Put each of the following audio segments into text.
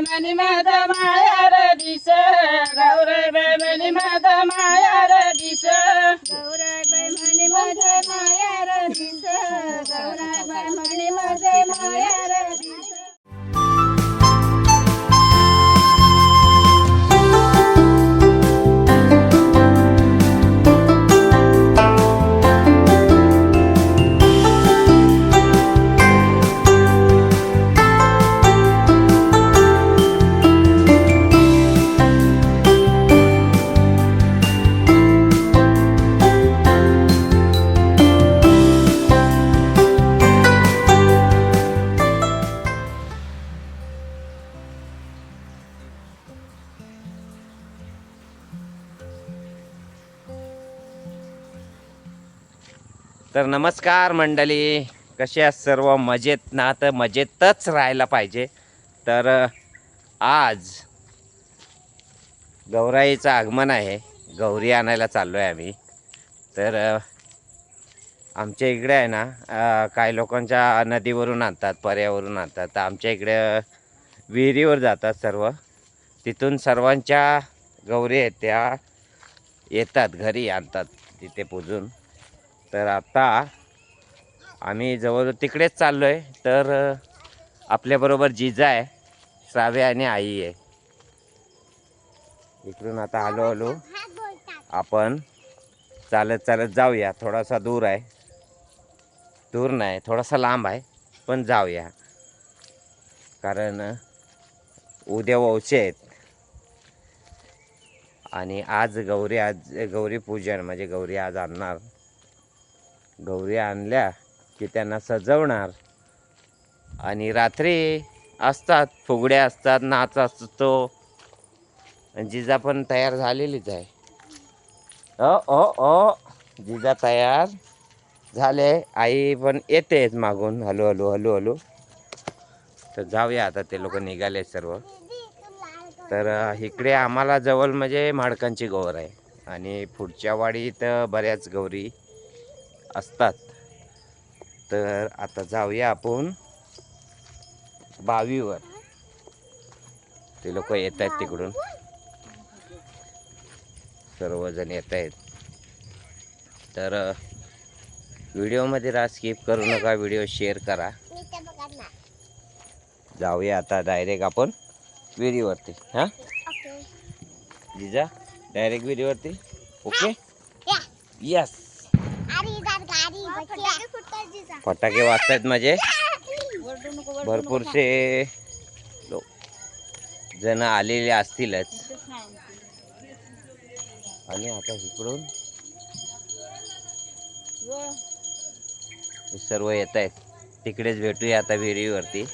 मनी मध मायार दिस गौरव मनी मध मायार दिस. गौराई नमस्कार मंडळी. कसे आहात सर्व? मजेत ना? तर मजेतच राहायला पाहिजे. तर आज गौराईचं आगमन आहे. गौरी आणायला चाललो आहे आम्ही. तर आमच्या इकडे आहे ना काही लोकांच्या नदीवरून आणतात पर्यावरून आणतात. तर आमच्या इकडे विहिरीवर जातात सर्व. तिथून सर्वांच्या गौरी आहेत त्या. येतात घरी आणतात तिथे पूजून. तर आता आम्ही जवळ तिकडेच चाललो आहे तर आपल्याबरोबर जिजा आहे सावे आणि आई आहे. इकडून आता आलो आलो आपण चालत चालत जाऊया. थोडासा दूर आहे. दूर नाही थोडासा लांब आहे पण जाऊया. कारण उद्या वौचे आहेत. आणि आज गौरी आज गौरी पूजन म्हणजे गौरी आज आणणार. गौरी आणल्या की त्यांना सजवणार. आणि रात्री असतात फुगड्या असतात नाच असतो. जिजा पण तयार झालेलीच आहे. ओ ओ ओ जिजा तयार झाले. आई पण येतेच मागून. हलू हलू हलू हलू. तर जाऊया आता ते लोक निघाले सर्व. तर इकडे आम्हाला जवळ म्हणजे माडकांची गौर आहे. आणि पुढच्या वाडीत बऱ्याच गौरी असतात. तर आता जाऊया आपण बावीवर. ते लोक येत आहेत तिकडून. सर्वजण येत आहेत. तर व्हिडिओमध्ये राहा स्किप करू नका व्हिडिओ शेअर करा. जाऊया आता डायरेक्ट आपण विहिरीवरती हां? जिजा डायरेक्ट विहिरीवरती? ओके यस फटाके वाजतायत माझे. भरपूरसे लोक जण आलेले असतीलच. आणि आता इकडून सर्व येत आहेत तिकडेच भेटूया आता विहिरीवरती.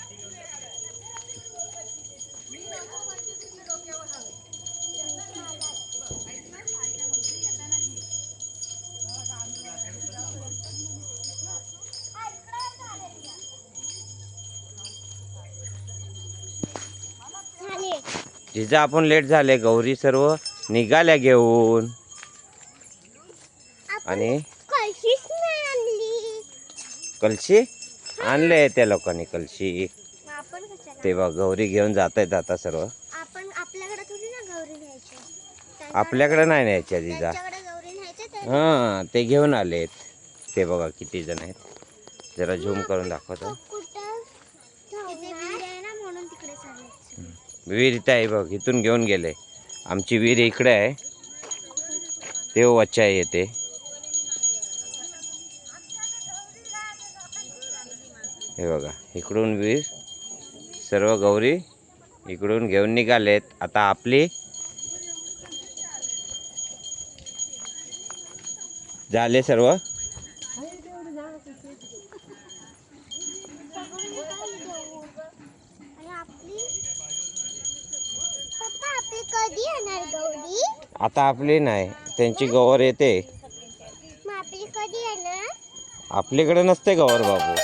जिजा आपण लेट झाले गौरी सर्व निघाल्या घेऊन. आणि? कलशी? आणले त्या लोकांनी कलशी. आपण कशाला? ते बघ गौरी घेऊन जात आहेत आता सर्व. आपल्याकडे नाही न्यायच्या तर हां ते घेऊन आलेत. ते बघा किती जण आहेत. जरा झूम करून दाखवतो. विहीर इथं आहे बघ इथून घेऊन गेले. आमची विहीर इकडे आहे. ते वच्चा येते. हे बघा इकडून विहीर सर्व गौरी इकडून घेऊन निघालेत. आता आपली झाले सर्व आणि आपली पप्पा आपली कधी येणार गौरी आता आपली नाही त्यांची गवर येते. मग आपली कधी येणार? आपल्याकडे नसते गवर बाबू.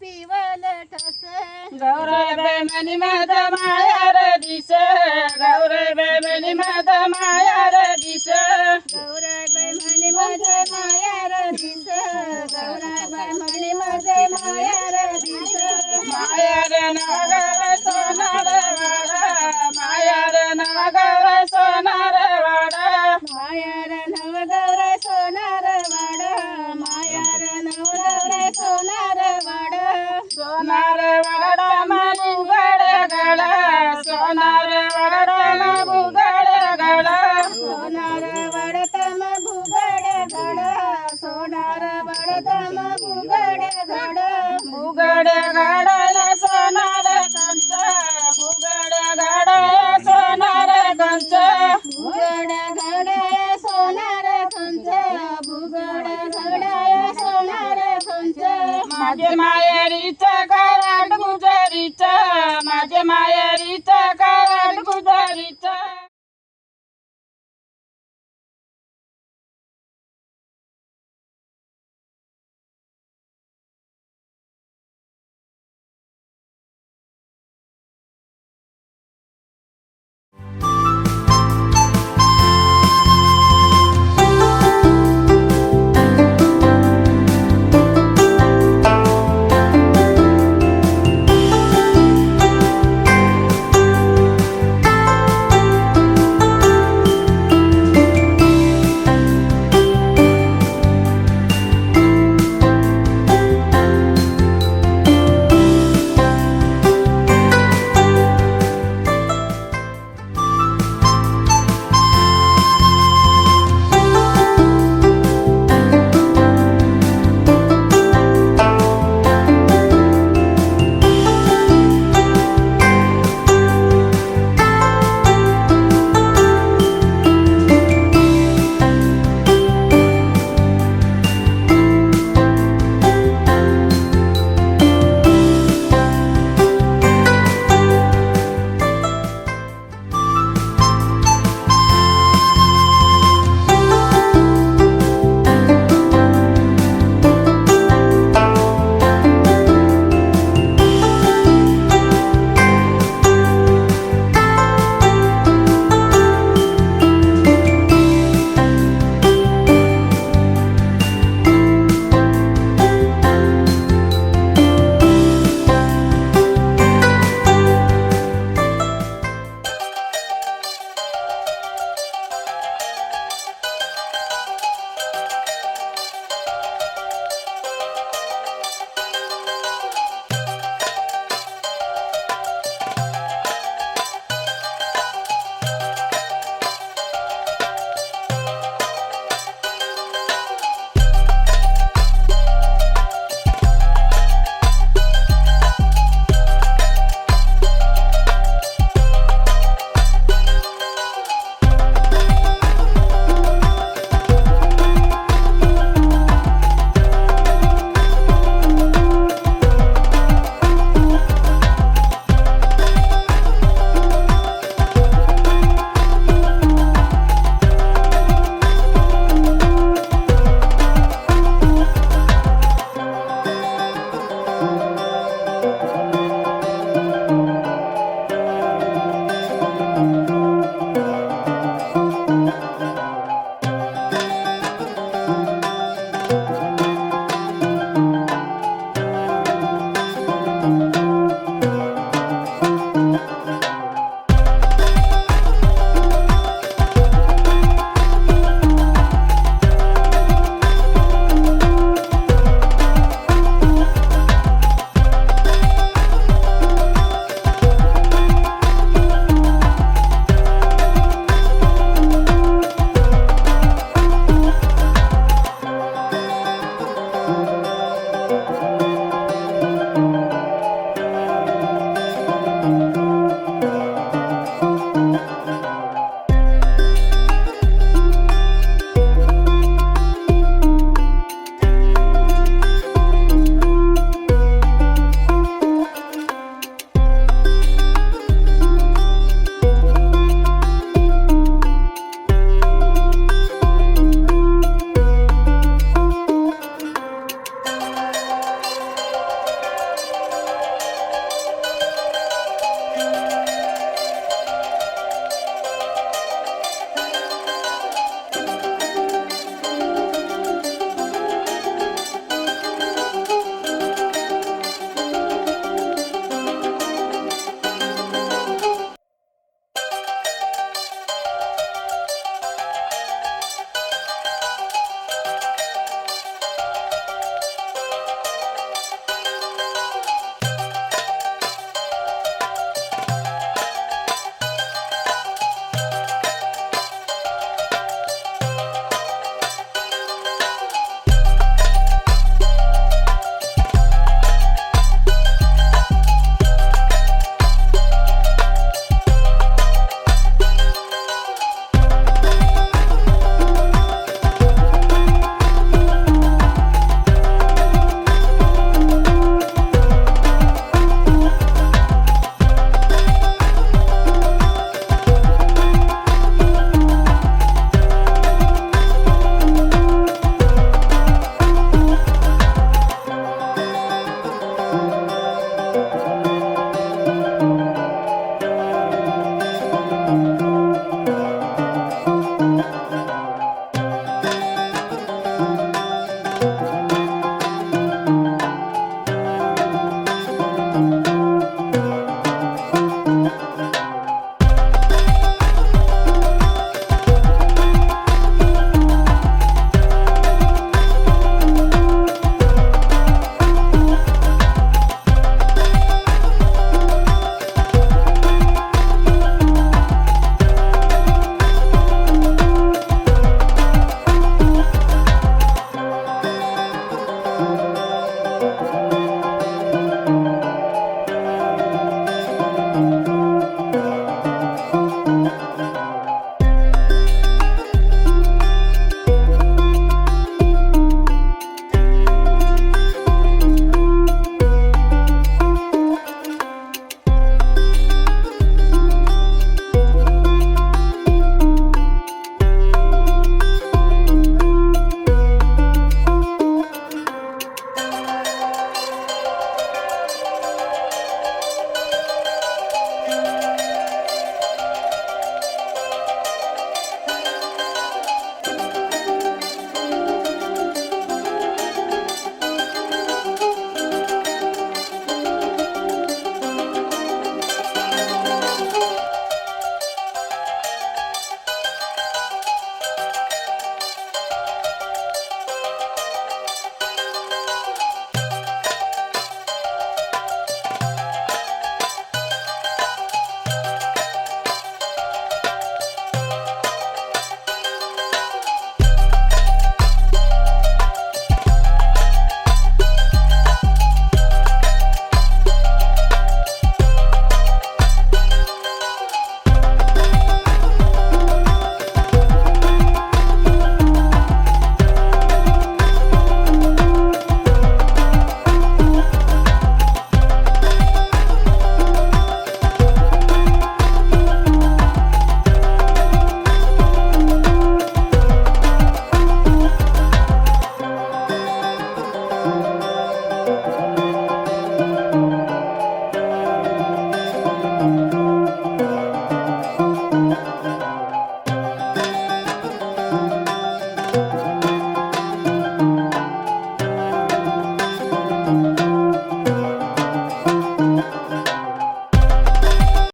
पिवल ठस. गौरव मनी माझा माया दिस. गौरव मनी माझा माझे माया रिचा कराड गुजरीचा माझे माया